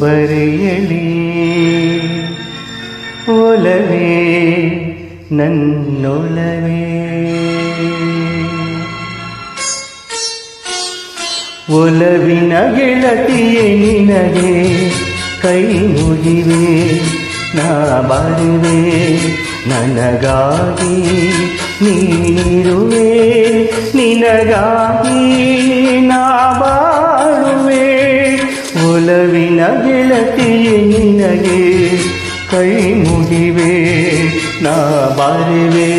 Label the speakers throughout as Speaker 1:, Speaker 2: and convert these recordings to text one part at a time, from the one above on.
Speaker 1: ಬರೆಯಲಿ ಒಲವೇ ನನ್ನೊಲವೇ ಒಲವಿನ ಗೆಳತಿಯೇ ನಿನಗೆ ಕೈ ಮುಗಿವೆ ನಾ ಬಾಳುವೆ ನನಗಾಗಿ ನೀರುವೆ ನಿನಗಾಗಿ ನಾ ಬಾಳುವೆ ಕೈ ಮುಗಿವೆ ನಾ ಬಾರುವೆ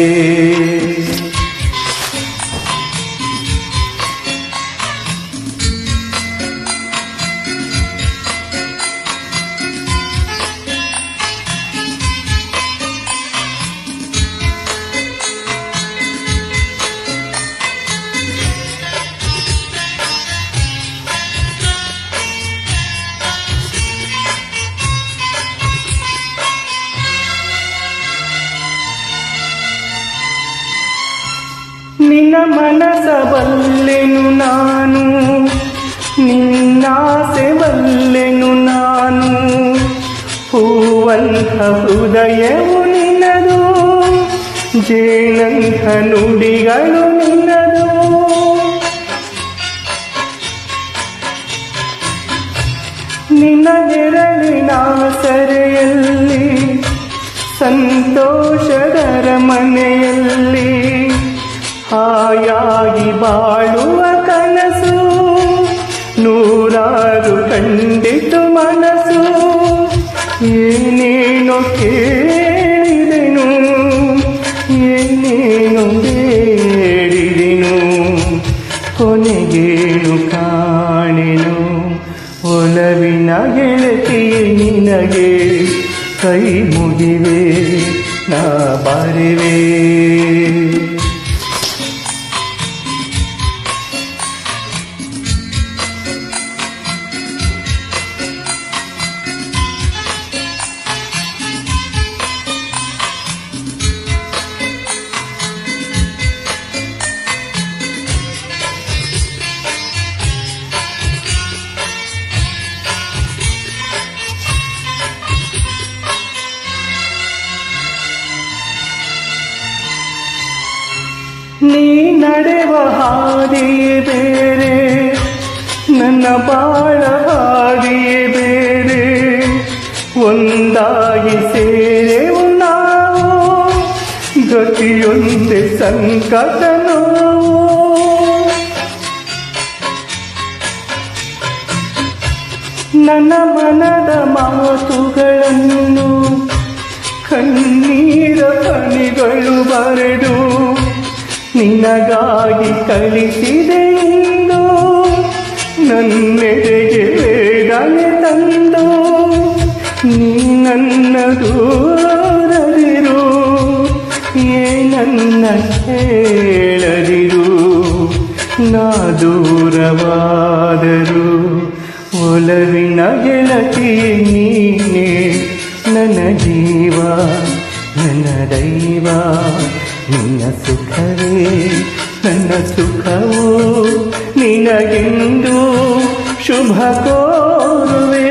Speaker 1: ನಿನ್ನ ಮನಸ ಬಲ್ಲೆನು ನಾನು ನಿನ್ನಾಸೆ ಬಲ್ಲೆನು ನಾನು ಹೂವಂಥ ಹೃದಯವು ನಿನ್ನದು ಜೇನಂಥ ನುಡಿಗಳು ನಿನ್ನದು ನಿನ್ನ ನೆರಳಿನ ಸೆರೆಯಲ್ಲಿ ಸಂತೋಷದರ ಮನೆಯಲ್ಲಿ ಹಾಯಾಗಿ ಬಾಳುವ ಕನಸು, ನೂರಾರು ಕಂಡಿತು ಮನಸ್ಸು ಏನೇನು ಕೇಳಿದೆನು, ಏನೇನು ಬೇಡಿದೆನು, ಕೊನೆಗೇನು ಕಾಣೆನು, ಒಲವಿನ ಗೆಳತಿಯೇ ನಿನಗೆ ಕೈ ಮುಗಿವೆ, ನಾ ಬಾರಿವೆ. ನೀ ನಡೆವ ಹಾದಿ ಬೇರೆ, ನನ್ನ ಬಾಳ ಹಾದಿ ಬೇರೆ. ಒಂದಾಗಿ ಸೇರೆ ನಾವು, ಗತಿಯೊಂದೆ ಸಂಕಟ ನನ್ನ ಮನದ ಮಾತುಗಳನ್ನು, ಕಣ್ಣೀರ ಪಣಿಗಳು ಬರೆದು. ನಿನಗಾಗಿ ಕಳಿಸಿದೆ ಇಂದು. ನನ್ನೆಡೆಗೆ ವೇದನೆ ತಂದು. ನೀ ನನ್ನ ದೂರದಿರು ನನ್ನ ಹೇಳದಿರು ನಾ ದೂರವಾದರು ಒಲವಿನ ಗೆಳತಿ ನೀನೆ. ನನ್ನ ಜೀವ, ನನ್ನ ದೈವ. ನಿನ್ನ ಸುಖವೇ, ನನ್ನ ಸುಖವು, ನಿನಗೆಂದು ಶುಭ ಕೋರುವೆ.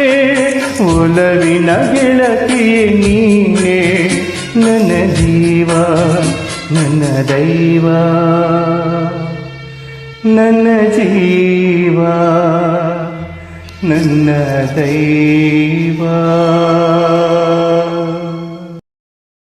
Speaker 1: ಒಲವಿನ ಗೆಳತಿ ನೀನೇ, ನನ್ನ ಜೀವ, ನನ್ನ ದೈವ. ನನ್ನ ಜೀವ, ನನ್ನ ದೈವ.